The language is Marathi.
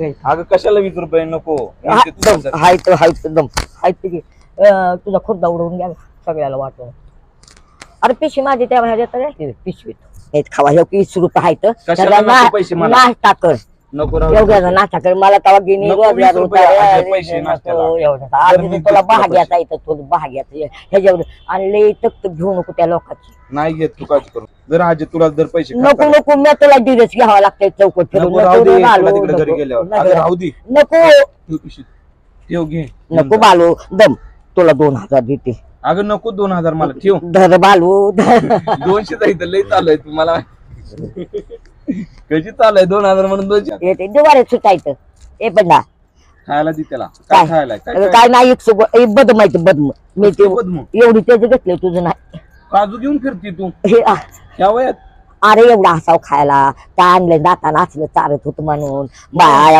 अगं कशाला वीस रुपये नको? इथे तुझ्या दम. हाय तर हाय दम. हाय तुझा खुर्दा उडवून घ्या सगळ्याला वाटून. अरे पिशवी माझी त्या बाहेर येतं रे पिशवीत. हे खावा हे वीस रुपये आहेत. पैसे मला? कर. नको राहू एवढ्या दे. नाश्ता कर. मला तवा गिनी नको रोजगार रुपये. आहे, पैसे नाश्त्याला. आधी तर तुला देतो तुला भाग्याचा येतं तुला भाग्याचं ह्याच्यावर आणि लई घेऊ नको त्या लोकांची. नाही घेत तू करू. जर आजी तुला जर पैसे नको नको मी तुला दिवस घ्यावा लागतंय चौकट फिरून. नको राहू दे. नको तुला बालू, तिकडे घरी नको. गेल्यावर. नको. अगं राहू दे. नको. ठेव पिशवीत. ठेव घे. नको बालू. दम. तुला दोन हजार देते. अगं नको दोन हजार मला. ठेव. धर बालू. धर. दोनशे लय चालू आहे तुम्हाला कशी चालू आहे दोन हजार म्हणून दोनशे येते दुवारे सुटायचं. ए बंडा खायला दे त्याला. काय काय? खायला काय? काय नाही एक सुग- एक बदम माहिती बदम. मी ते बदम? एवढी त्याचं घेतले तुझं नाही. काजू घेऊन फिरती तू. हे आ, ह्या वयात? अरे एवढा हसाव खायला. काय आणलं दाताना असलं चारत होत म्हणून. बाया